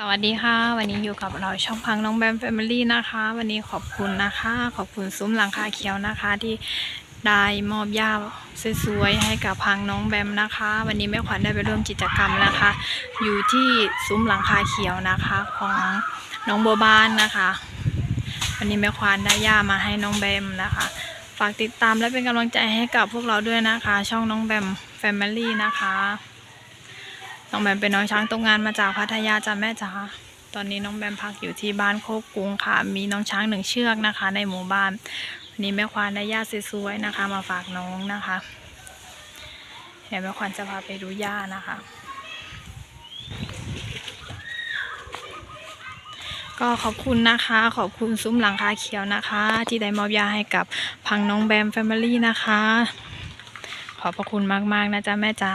สวัสดีค่ะ วันนี้อยู่กับเราช่องพังน้องแบมแฟมิลี่นะคะ วันนี้ขอบคุณนะคะ ขอบคุณซุ้มหลังคาเขียวนะคะ ที่ได้มอบย่าสวยๆให้กับพังน้องแบมนะคะ วันนี้แม่ขวัญได้ไปร่วมกิจกรรมนะคะ อยู่ที่ซุ้มหลังคาเขียวนะคะของน้องบัวบานนะคะ วันนี้แม่ควานได้ย่ามาให้น้องแบมนะคะ ฝากติดตามและเป็นกำลังใจให้กับพวกเราด้วยนะคะ ช่องน้องแบมแฟมิลี่นะคะ น้องแบมเป็นน้องช้างตกงานมาจากพัทยาจ้ะแม่จ๋าตอนนี้น้องแบมพักอยู่ที่บ้านโคกรุงค่ะ มีน้องช้างหนึ่งเชือกนะคะ ในหมู่บ้านวันนี้แม่ควานได้ย่าสวยๆนะคะ มาฝากน้องนะคะเดี๋ยวแม่ควานจะพาไปดูย่านะคะ ก็ขอบคุณนะคะ ขอบคุณซุ้มหลังคาเขียวนะคะ ที่ได้มอบยาให้กับพังน้องแบมแฟมิลี่นะคะ ขอบพระคุณมากๆนะจ๊ะแม่จ๋า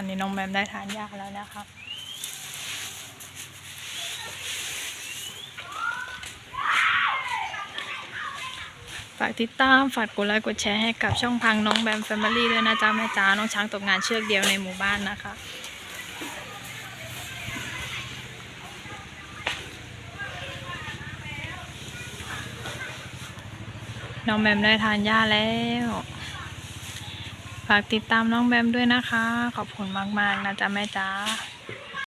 อนนี้น้องแบมได้ทานยาแล้วนะคะฝากติดตาม ฝากกดไลค์ กดแชร์ให้กับช่องพังน้องแบมแฟมิลี่ด้วยนะจ๊ะแม่จ๋า น้องช้างตกงานเชือกเดียวในหมู่บ้านนะคะ น้องแบมได้ทานยาแล้ว ฝากติดตามน้องแบมด้วยนะคะ ขอบคุณมาก ๆ นะจ๊ะแม่จ๋า